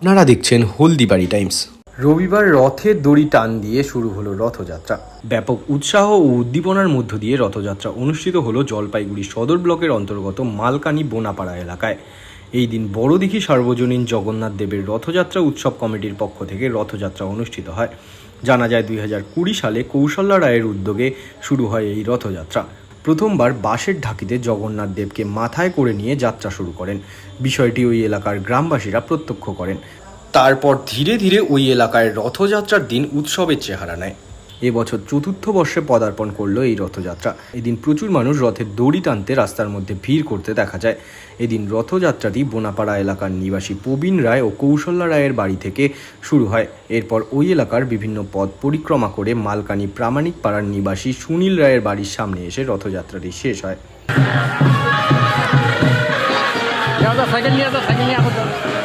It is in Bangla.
আপনারা দেখছেন হলদিবাড়ি টাইমস। রবিবার রথের দড়ি টান দিয়ে শুরু হলো রথযাত্রা। ব্যাপক উৎসাহ ও উদ্দীপনার মধ্য দিয়ে রথযাত্রা অনুষ্ঠিত হলো জলপাইগুড়ি সদর ব্লকের অন্তর্গত মালকানি বোনাপাড়া এলাকায়। এই দিন বড়দিঘি সার্বজনীন জগন্নাথ দেবের রথযাত্রা উৎসব কমিটির পক্ষ থেকে রথযাত্রা অনুষ্ঠিত হয়। জানা যায় দুই হাজার কুড়ি সালে কৌশল্যা রায়ের উদ্যোগে শুরু হয় এই রথযাত্রা। প্রথমবার বাঁশের ঢাকিতে জগন্নাথ দেবকে মাথায় করে নিয়ে যাত্রা শুরু করেন। বিষয়টি ওই এলাকার গ্রামবাসীরা প্রত্যক্ষ করেন। তারপর ধীরে ধীরে ওই এলাকায় রথযাত্রার দিন উৎসবের চেহারা নেয়। এবছর চতুর্থ বর্ষে পদার্পণ করল এই রথযাত্রা। এদিন প্রচুর মানুষ রথের দড়ি টানতে রাস্তার মধ্যে ভিড় করতে দেখা যায়। এদিন রথযাত্রাটি বোনাপাড়া এলাকার নিবাসী প্রবীণ রায় ও কৌশল্যা রায়ের বাড়ি থেকে শুরু হয়। এরপর ওই এলাকার বিভিন্ন পথ পরিক্রমা করে মালকানি প্রামাণিক পাড়ার নিবাসী সুনীল রায়ের বাড়ির সামনে এসে রথযাত্রাটি শেষ হয়। সাইকেল নিয়ে সাইকেল নিয়ে